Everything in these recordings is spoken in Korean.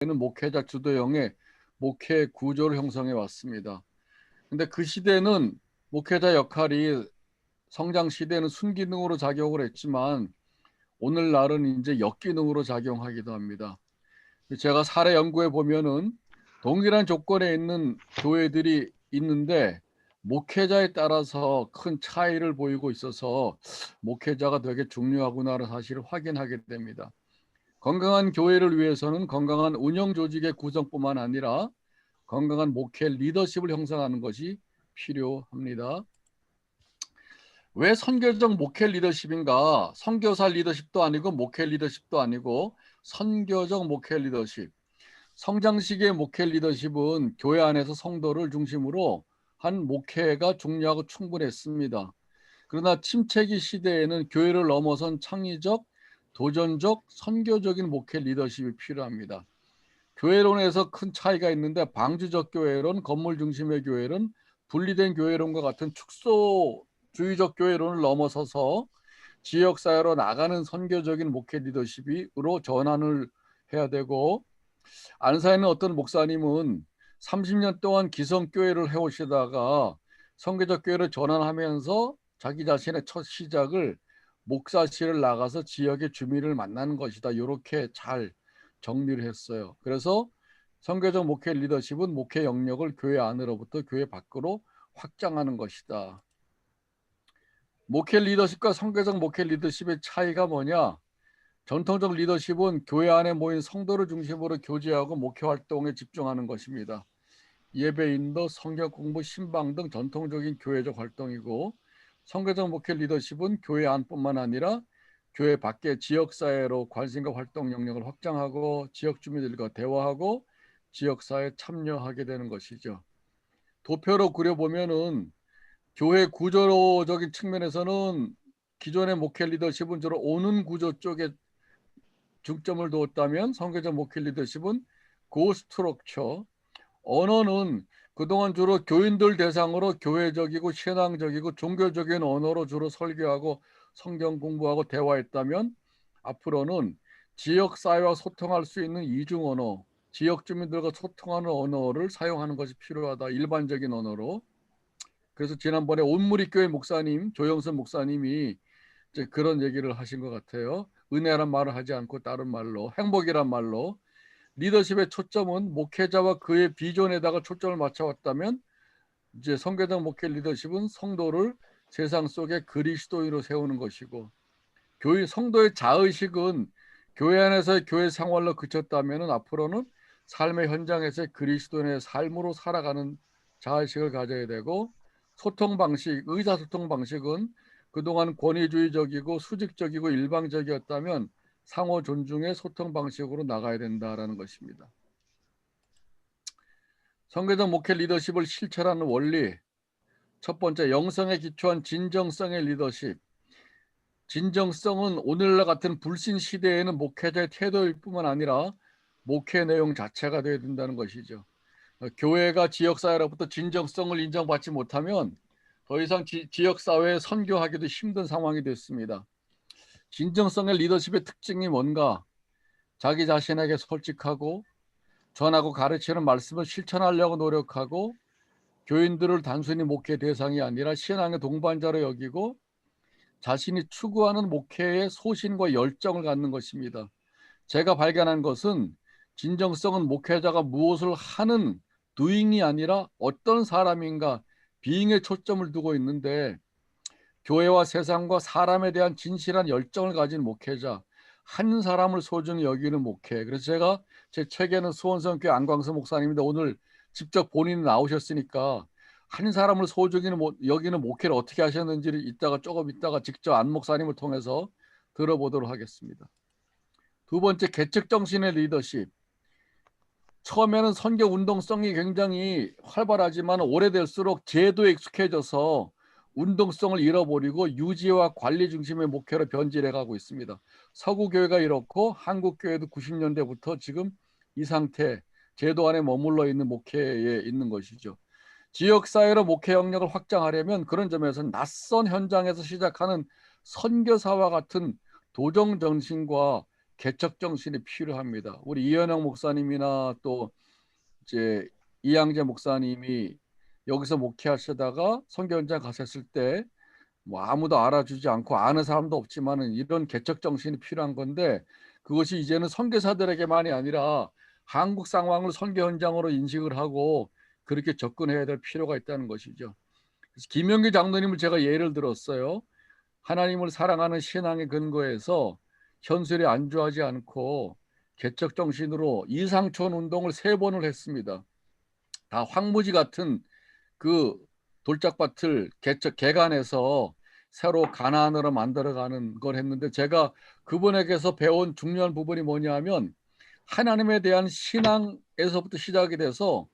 는 목회자 주도형의 목회 구조를 형성해 왔습니다. 근데 그 시대는 목회자 역할이 성장 시대는 순기능으로 작용을 했지만 오늘날은 이제 역기능으로 작용하기도 합니다. 제가 사례 연구해 보면은 동일한 조건에 있는 교회들이 있는데 목회자에 따라서 큰 차이를 보이고 있어서 목회자가 되게 중요하구나를 사실을 확인하게 됩니다. 건강한 교회를 위해서는 건강한 운영 조직의 구성뿐만 아니라 건강한 목회 리더십을 형성하는 것이 필요합니다. 왜 선교적 목회 리더십인가? 선교사 리더십도 아니고 목회 리더십도 아니고 선교적 목회 리더십. 성장식의 목회 리더십은 교회 안에서 성도를 중심으로 한 목회가 중요하고 충분했습니다. 그러나 침체기 시대에는 교회를 넘어선 창의적, 도전적, 선교적인 목회 리더십이 필요합니다. 교회론에서 큰 차이가 있는데 방주적 교회론, 건물 중심의 교회론, 분리된 교회론과 같은 축소주의적 교회론을 넘어서서 지역 사회로 나가는 선교적인 목회 리더십으로 전환을 해야 되고 안사에는 어떤 목사님은 30년 동안 기성 교회를 해 오시다가 성교적 교회를 전환하면서 자기 자신의 첫 시작을 목사실을 나가서 지역의 주민을 만나는 것이다. 이렇게 잘 정리를 했어요. 그래서 성교적 목회 리더십은 목회 영역을 교회 안으로부터 교회 밖으로 확장하는 것이다. 목회 리더십과 성교적 목회 리더십의 차이가 뭐냐? 전통적 리더십은 교회 안에 모인 성도를 중심으로 교제하고 목회 활동에 집중하는 것입니다. 예배 인도, 성경 공부, 신방 등 전통적인 교회적 활동이고 성교적 목회 리더십은 교회 안뿐만 아니라 교회 밖의 지역 사회로 관심과 활동 영역을 확장하고 지역 주민들과 대화하고 지역 사회에 참여하게 되는 것이죠. 도표로 그려 보면은 교회 구조적인 측면에서는 기존의 목회 리더십은 주로 오는 구조 쪽에 중점을 두었다면 성교적 목회 리더십은 고 스트럭처 언어는 그동안 주로 교인들 대상으로 교회적이고 신앙적이고 종교적인 언어로 주로 설교하고 성경 공부하고 대화했다면 앞으로는 지역 사회와 소통할 수 있는 이중 언어, 지역 주민들과 소통하는 언어를 사용하는 것이 필요하다. 일반적인 언어로. 그래서 지난번에 온무리 교회 목사님 조영선 목사님이 이제 그런 얘기를 하신 것 같아요. 은혜란 말을 하지 않고 다른 말로 행복이란 말로 리더십의 초점은 목회자와 그의 비전에다가 초점을 맞춰왔다면 이제 성교장 목회 리더십은 성도를 세상 속에 그리스도인으로 세우는 것이고 교회 성도의 자의식은 교회 안에서의 교회 생활로 그쳤다면 앞으로는 삶의 현장에서의 그리스도인의 삶으로 살아가는 자의식을 가져야 되고 소통 방식, 의사소통 방식은 그동안 권위주의적이고 수직적이고 일방적이었다면 상호 존중의 소통 방식으로 나가야 된다라는 것입니다. 성교적 목회 리더십을 실천하는 원리 첫 번째 영성에 기초한 진정성의 리더십 진정성은 오늘날 같은 불신 시대에는 목회자의 태도일 뿐만 아니라 목회 내용 자체가 되어야 된다는 것이죠. 교회가 지역사회로부터 진정성을 인정받지 못하면 더 이상 지, 지역사회에 선교하기도 힘든 상황이 됐습니다. 진정성의 리더십의 특징이 뭔가? 자기 자신에게 솔직하고 전하고 가르치는 말씀을 실천하려고 노력하고 교인들을 단순히 목회 대상이 아니라 신앙의 동반자로 여기고 자신이 추구하는 목회의 소신과 열정을 갖는 것입니다. 제가 발견한 것은 진정성은 목회자가 무엇을 하는 doing이 아니라 어떤 사람인가 being에 초점을 두고 있는데 교회와 세상과 사람에 대한 진실한 열정을 가진 목회자, 한 사람을 소중히 여기는 목회. 그래서 제가 제 책에는 수원성교회 안광수 목사님인데 오늘 직접 본인이 나오셨으니까 한 사람을 소중히 여기는 목회를 어떻게 하셨는지를 이따가 조금 있다가 직접 안 목사님을 통해서 들어보도록 하겠습니다. 두 번째 개척 정신의 리더십. 처음에는 선교 운동성이 굉장히 활발하지만 오래될수록 제도에 익숙해져서 운동성을 잃어버리고 유지와 관리 중심의 목회로 변질해 가고 있습니다. 서구 교회가 이렇고 한국 교회도 90년대부터 지금 이 상태 제도 안에 머물러 있는 목회에 있는 것이죠. 지역 사회로 목회 영역을 확장하려면 그런 점에서 낯선 현장에서 시작하는 선교사와 같은 도정 정신과 개척 정신이 필요합니다. 우리 이현영 목사님이나 또 이제 이양재 목사님이 여기서 목회하시다가 선교 현장 가셨을 때 뭐 아무도 알아주지 않고 아는 사람도 없지만은 이런 개척 정신이 필요한 건데 그것이 이제는 선교사들에게만이 아니라 한국 상황을 선교 현장으로 인식을 하고 그렇게 접근해야 될 필요가 있다는 것이죠. 김영기 장로님을 제가 예를 들었어요. 하나님을 사랑하는 신앙의 근거에서 현실에 안주하지 않고 개척 정신으로 이상촌 운동을 세 번을 했습니다. 다 황무지 같은 그 돌짝밭을 개척 개간해서 새로 가난으로 만들어가는 걸 했는데 제가 그분에게서 배운 중요한 부분이 뭐냐면 하나님에 대한 신앙에서부터 시작이 돼서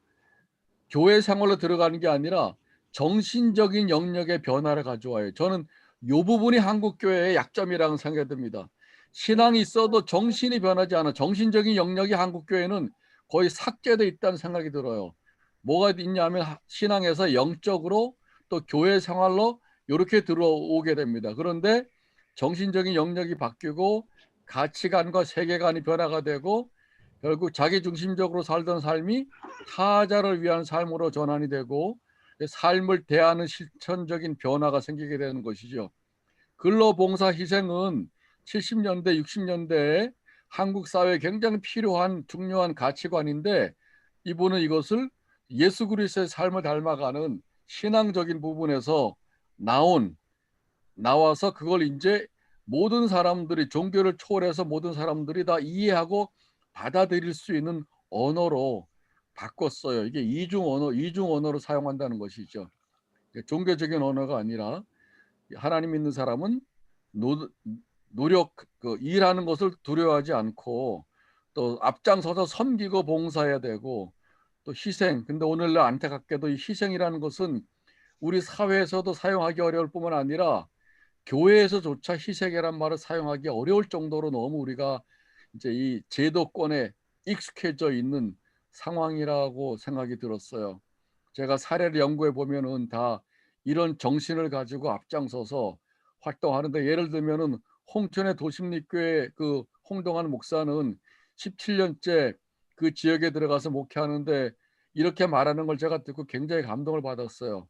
교회 생활로 들어가는 게 아니라 정신적인 영역의 변화를 가져와요. 저는 이 부분이 한국 교회의 약점이라고 생각이 듭니다. 신앙이 있어도 정신이 변하지 않아. 정신적인 영역이 한국 교회는 거의 삭제돼 있다는 생각이 들어요. 뭐가 있냐면 신앙에서 영적으로 또 교회 생활로 이렇게 들어오게 됩니다. 그런데 정신적인 영역이 바뀌고 가치관과 세계관이 변화가 되고 결국 자기 중심적으로 살던 삶이 타자를 위한 삶으로 전환이 되고 삶을 대하는 실천적인 변화가 생기게 되는 것이죠. 근로봉사 희생은 70년대, 60년대에 한국 사회에 굉장히 필요한 중요한 가치관인데 이분은 이것을 예수 그리스도의 삶을 닮아가는 신앙적인 부분에서 나온 나와서 그걸 이제 모든 사람들이 종교를 초월해서 모든 사람들이 다 이해하고 받아들일 수 있는 언어로 바꿨어요. 이게 이중 언어, 이중 언어로 사용한다는 것이죠. 종교적인 언어가 아니라 하나님 믿는 사람은 노, 노력, 그 일하는 것을 두려워하지 않고 또 앞장서서 섬기고 봉사해야 되고 또 희생. 근데 오늘날 안타깝게도 이 희생이라는 것은 우리 사회에서도 사용하기 어려울 뿐만 아니라 교회에서조차 희생이란 말을 사용하기 어려울 정도로 너무 우리가 이제 이 제도권에 익숙해져 있는 상황이라고 생각이 들었어요. 제가 사례를 연구해 보면은 다 이런 정신을 가지고 앞장서서 활동하는데 예를 들면은 홍천의 도심립교회 그 홍동환 목사는 17년째 그 지역에 들어가서 목회하는데 이렇게 말하는 걸 제가 듣고 굉장히 감동을 받았어요.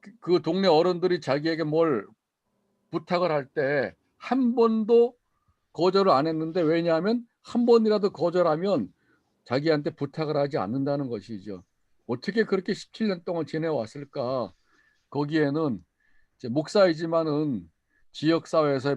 그, 그 동네 어른들이 자기에게 뭘 부탁을 할 때 한 번도 거절을 안 했는데 왜냐하면 한 번이라도 거절하면 자기한테 부탁을 하지 않는다는 것이죠. 어떻게 그렇게 17년 동안 지내왔을까? 거기에는 목사이지만은 지역 사회에서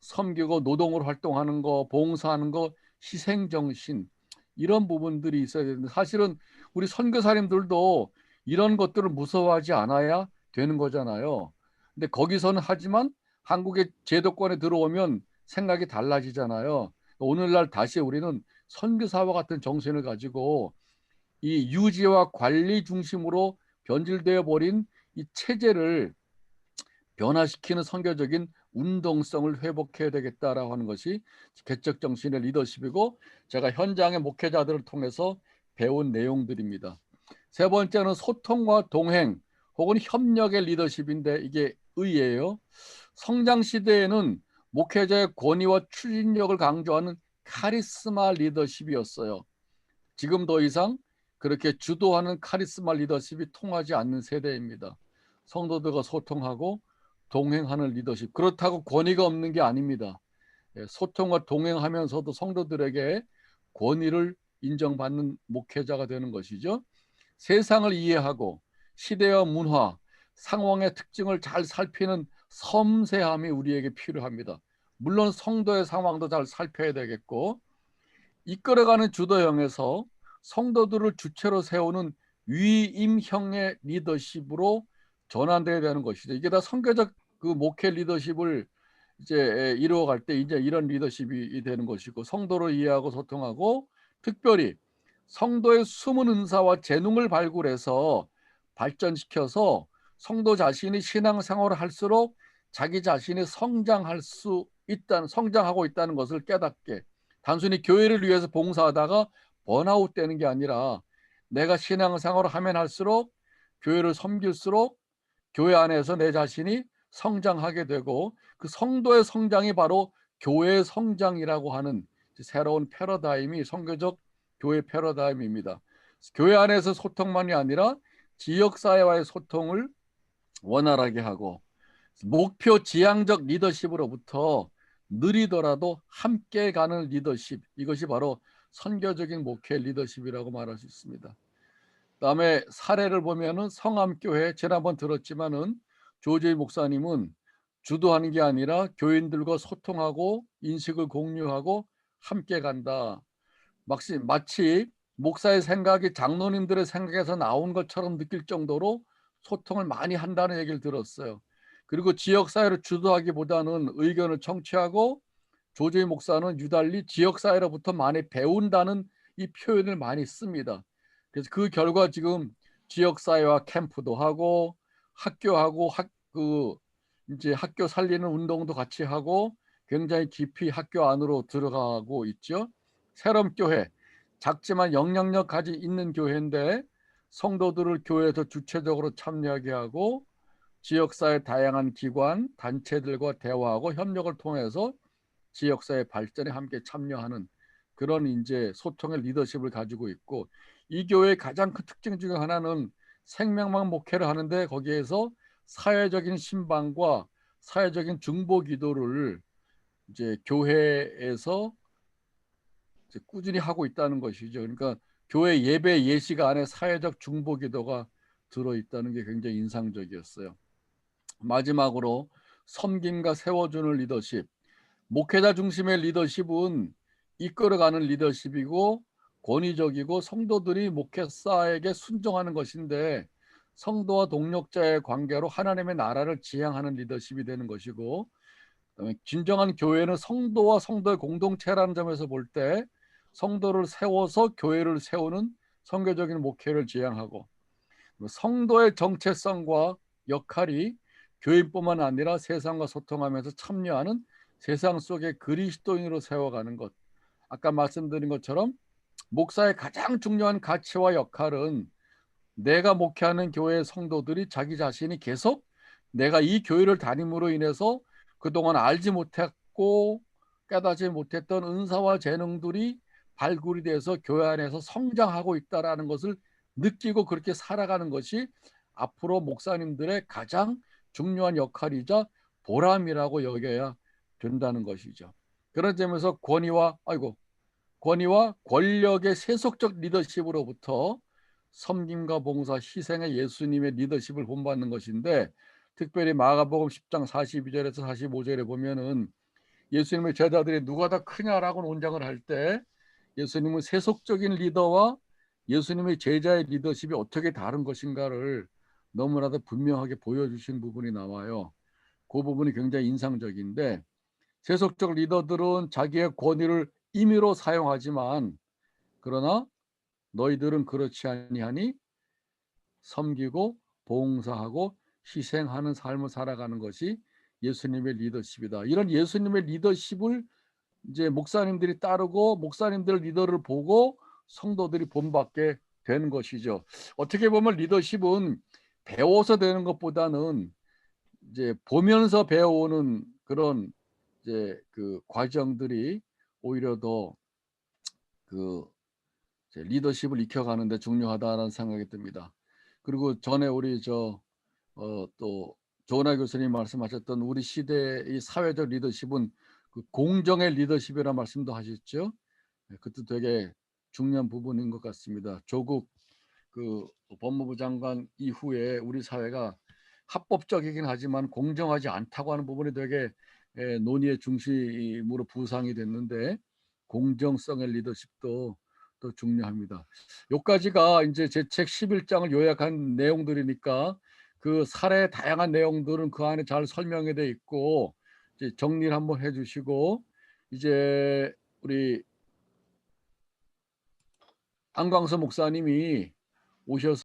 섬기고 노동으로 활동하는 거, 봉사하는 거, 희생 정신 이런 부분들이 있어야 되는데 사실은 우리 선교사님들도 이런 것들을 무서워하지 않아야 되는 거잖아요. 근데 거기서는 하지만 한국의 제도권에 들어오면 생각이 달라지잖아요. 오늘날 다시 우리는 선교사와 같은 정신을 가지고 이 유지와 관리 중심으로 변질되어 버린 이 체제를 변화시키는 선교적인 운동성을 회복해야 되겠다라고 하는 것이 개척 정신의 리더십이고 제가 현장의 목회자들을 통해서 배운 내용들입니다. 세 번째는 소통과 동행 혹은 협력의 리더십인데 이게 의예요. 성장 시대에는 목회자의 권위와 추진력을 강조하는 카리스마 리더십이었어요. 지금 더 이상 그렇게 주도하는 카리스마 리더십이 통하지 않는 세대입니다. 성도들과 소통하고 동행하는 리더십. 그렇다고 권위가 없는 게 아닙니다. 예, 소통과 동행하면서도 성도들에게 권위를 인정받는 목회자가 되는 것이죠. 세상을 이해하고 시대와 문화, 상황의 특징을 잘 살피는 섬세함이 우리에게 필요합니다. 물론 성도의 상황도 잘 살펴야 되겠고 이끌어가는 주도형에서 성도들을 주체로 세우는 위임형의 리더십으로 전환돼야 되는 것이죠. 이게 다 성교적 그 목회 리더십을 이제 이루어갈 때 이제 이런 리더십이 되는 것이고 성도를 이해하고 소통하고 특별히 성도의 숨은 은사와 재능을 발굴해서 발전시켜서 성도 자신이 신앙생활을 할수록 자기 자신이 성장할 수 있다는 성장하고 있다는 것을 깨닫게 단순히 교회를 위해서 봉사하다가 번아웃 되는 게 아니라 내가 신앙생활을 하면 할수록 교회를 섬길수록 교회 안에서 내 자신이 성장하게 되고 그 성도의 성장이 바로 교회 성장이라고 하는 새로운 패러다임이 선교적 교회 패러다임입니다. 교회 안에서 소통만이 아니라 지역 사회와의 소통을 원활하게 하고 목표 지향적 리더십으로부터 느리더라도 함께 가는 리더십 이것이 바로 선교적인 목회 리더십이라고 말할 수 있습니다. 그다음에 사례를 보면은 성암교회 지난번 들었지만은 조재희 목사님은 주도하는 게 아니라 교인들과 소통하고 인식을 공유하고 함께 간다. 마치, 마치 목사의 생각이 장로님들의 생각에서 나온 것처럼 느낄 정도로 소통을 많이 한다는 얘기를 들었어요. 그리고 지역사회를 주도하기보다는 의견을 청취하고 조재희 목사는 유달리 지역사회로부터 많이 배운다는 이 표현을 많이 씁니다. 그래서 그 결과 지금 지역사회와 캠프도 하고 학교하고 학, 그 이제 학교 살리는 운동도 같이 하고 굉장히 깊이 학교 안으로 들어가고 있죠. 새롬 교회 작지만 영향력 가지 있는 교회인데 성도들을 교회에서 주체적으로 참여하게 하고 지역사회 다양한 기관 단체들과 대화하고 협력을 통해서 지역사회 발전에 함께 참여하는 그런 이제 소통의 리더십을 가지고 있고 이 교회의 가장 큰 특징 중에 하나는 생명망 목회를 하는데 거기에서 사회적인 신방과 사회적인 중보 기도를 이제 교회에서 이제 꾸준히 하고 있다는 것이죠. 그러니까 교회 예배 예시가 안에 사회적 중보 기도가 들어 있다는 게 굉장히 인상적이었어요. 마지막으로 섬김과 세워주는 리더십. 목회자 중심의 리더십은 이끌어가는 리더십이고 권위적이고 성도들이 목회사에게 순종하는 것인데 성도와 동력자의 관계로 하나님의 나라를 지향하는 리더십이 되는 것이고 그다음에 진정한 교회는 성도와 성도의 공동체라는 점에서 볼 때 성도를 세워서 교회를 세우는 성교적인 목회를 지향하고 성도의 정체성과 역할이 교인뿐만 아니라 세상과 소통하면서 참여하는 세상 속의 그리스도인으로 세워가는 것. 아까 말씀드린 것처럼 목사의 가장 중요한 가치와 역할은 내가 목회하는 교회의 성도들이 자기 자신이 계속 내가 이 교회를 다님으로 인해서 그동안 알지 못했고 깨닫지 못했던 은사와 재능들이 발굴이 돼서 교회 안에서 성장하고 있다라는 것을 느끼고 그렇게 살아가는 것이 앞으로 목사님들의 가장 중요한 역할이자 보람이라고 여겨야 된다는 것이죠. 그런 점에서 권위와 아이고 권위와 권력의 세속적 리더십으로부터 섬김과 봉사, 희생의 예수님의 리더십을 본받는 것인데 특별히 마가복음 10장 42절에서 45절에 보면은 예수님의 제자들이 누가 더 크냐라고 논장을 할 때 예수님은 세속적인 리더와 예수님의 제자의 리더십이 어떻게 다른 것인가를 너무나도 분명하게 보여주신 부분이 나와요. 그 부분이 굉장히 인상적인데 세속적 리더들은 자기의 권위를 임의로 사용하지만 그러나 너희들은 그렇지 아니하니 섬기고 봉사하고 희생하는 삶을 살아가는 것이 예수님의 리더십이다. 이런 예수님의 리더십을 이제 목사님들이 따르고 목사님들 리더를 보고 성도들이 본받게 되는 것이죠. 어떻게 보면 리더십은 배워서 되는 것보다는 이제 보면서 배워오는 그런 이제 그 과정들이 오히려 더그 리더십을 익혀가는데 중요하다는 생각이 듭니다. 그리고 전에 우리 저또 어, 조나 교수님 말씀하셨던 우리 시대의 사회적 리더십은 그 공정의 리더십이라 말씀도 하셨죠. 네, 그것도 되게 중요한 부분인 것 같습니다. 조국 그 법무부 장관 이후에 우리 사회가 합법적이긴 하지만 공정하지 않다고 하는 부분이 되게 예, 논의의 중심으로 부상이 됐는데 공정성의 리더십도 또 중요합니다. 요까지가 이제 제 책 11장을 요약한 내용들이니까 그 사례 다양한 내용들은 그 안에 잘 설명이 돼 있고 이제 정리를 한번 해 주시고 이제 우리 안광서 목사님이 오셔서